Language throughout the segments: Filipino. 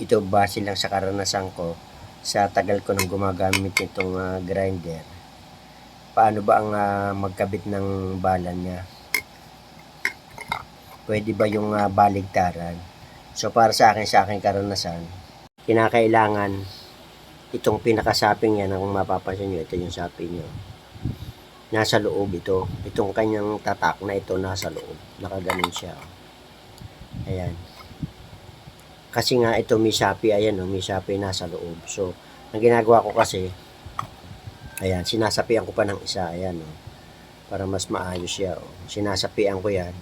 ito base lang sa karanasan ko sa tagal ko nang gumagamit nitong ah, grinder paano ba ang ah, magkabit ng balan niya? Pwede ba yung ah, baligtaran? So para sa akin sa aking karanasan kinakailangan itong pinakasaping yan kung mapapansin nyo ito yung sapi nyo nasa loob ito. Itong kanyang tatak na ito nasa loob. Nakaganon siya. Ayan kasi nga ito may sapi ayan o may sapi nasa loob. So ang ginagawa ko kasi ayan sinasapian ko pa ng isa ayan o para mas maayos siya o sinasapian ko yan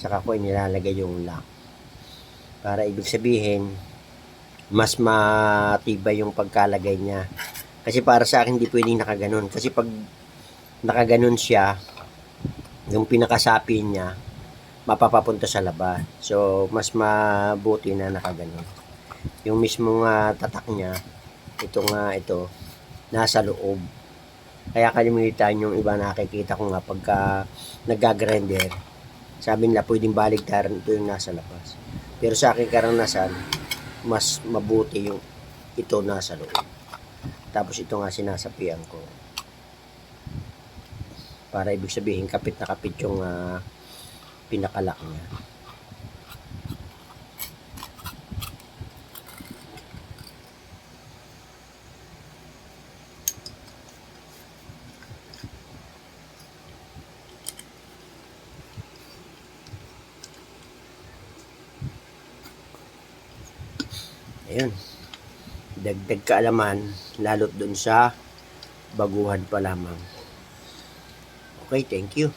saka ko inilalagay yung lock. Para ibig sabihin mas matibay yung pagkalagay niya. Kasi para sa akin hindi pwedeng nakaganon. Kasi pag nakaganon siya yung pinakasapi niya mapapapunta sa labas. So mas mabuti na nakaganon. Yung mismong ah, tatak niya ito nga ito nasa loob. Kaya kalimitan yung iba nakikita ko nga pagka nagagrinder sabi nila pwedeng baligtaran ito yung nasa labas. Pero sa akin karanasan mas mabuti yung ito nasa loob. Tapos ito nga sinasapian ko. Para ibig sabihin kapit na kapit yung ah, pinakalak niya ayun. Dagdag kaalaman lalot dun sa baguhan pa lamang. Okay thank you